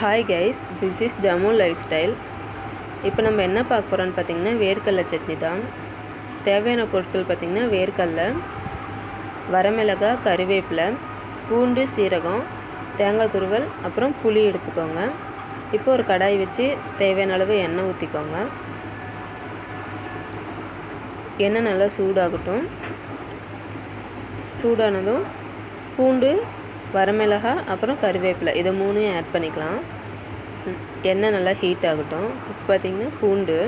Hi guys this is Jammu life style இப்போ நம்ம என்ன பார்க்க போகிறோம்னு பார்த்தீங்கன்னா வேர்க்கடலை சட்னி தான். தேவையான பொருட்கள் பார்த்திங்கன்னா வேர்க்கடலை வரமிளகாய் கருவேப்பிலை பூண்டு சீரகம் தேங்காய் துருவல் அப்புறம் புளி எடுத்துக்கோங்க. இப்போ ஒரு கடாய் வச்சு தேவையான அளவு எண்ணெய் ஊற்றிக்கோங்க எண்ணெய் நல்லா சூடாகட்டும். சூடானதும் பூண்டு வரமிளகாய் அப்புறம் கருவேப்பிலை. இதை மூணையும் ஆட் பண்ணிக்கலாம். எண்ணெய் நல்லா ஹீட் ஆகட்டும். இப்போ பார்த்திங்கன்னா பூண்டு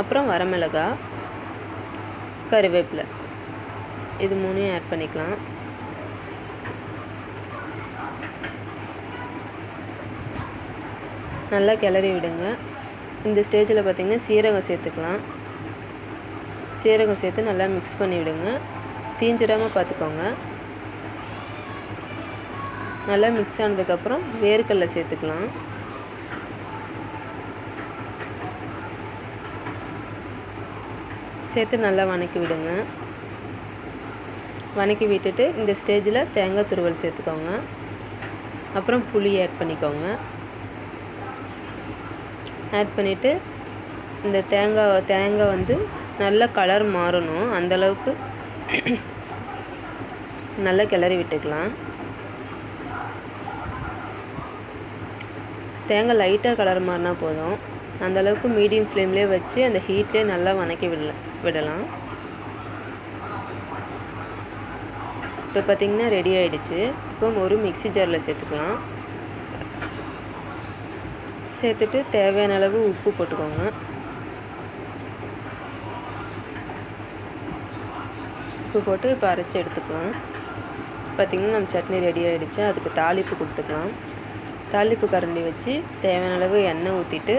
அப்புறம் வரமிளகா கருவேப்பிலை. இது மூணையும் ஆட் பண்ணிக்கலாம். நல்லா கிளறி விடுங்க. இந்த ஸ்டேஜில் பார்த்திங்கன்னா சீரகம் சேர்த்துக்கலாம். சீரகம் சேர்த்து நல்லா மிக்ஸ் பண்ணி விடுங்க. தீஞ்சிடாமல் பார்த்துக்கோங்க. நல்லா மிக்ஸ் ஆனதுக்கப்புறம் வேர்க்கடலை சேர்த்துக்கலாம். சேர்த்து நல்லா வணக்கி விடுங்க. வணக்கி விட்டுட்டு இந்த ஸ்டேஜில் தேங்காய் துருவல் சேர்த்துக்கோங்க. அப்புறம் புளி ஆட் பண்ணிக்கோங்க. ஆட் பண்ணிவிட்டு இந்த தேங்காய் தேங்காய் வந்து நல்ல கலர் மாறணும். அந்தளவுக்கு நல்லா கிளறி விட்டுக்கலாம். தேங்காய் லைட்டாக கலர் மாறினா போதும். அந்தளவுக்கு மீடியம் ஃப்ளேம்லேயே வச்சு அந்த ஹீட்லேயே நல்லா வணக்கி விடல விடலாம். இப்போ பார்த்திங்கன்னா ரெடி ஆகிடுச்சு இப்போ ஒரு மிக்ஸி ஜாரில் சேர்த்துக்கலாம். சேர்த்துட்டு தேவையான அளவு உப்பு போட்டுக்கோங்க. உப்பு போட்டு இப்போ அரைச்சி எடுத்துக்கலாம். பார்த்திங்கன்னா நம்ம சட்னி ரெடி ஆகிடுச்சு அதுக்கு தாளிப்பு கொடுத்துக்கலாம். தாளிப்பு கரண்டி வச்சு தேவையான அளவு எண்ணெய் ஊற்றிட்டு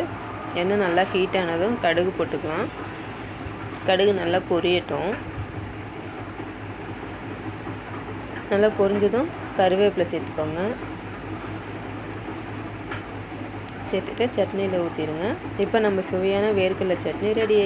எண்ணெய் நல்லா ஹீட் ஆனதும் கடுகு போட்டுக்கலாம். கடுகு நல்லா பொரியட்டும். நல்லா பொரிஞ்சதும் கருவேப்பிலை சேர்த்துக்கோங்க. சேர்த்துட்டு சட்னியில் ஊற்றிடுங்க இப்போ நம்ம சுவையான வேர்க்கடலை சட்னி ரெடி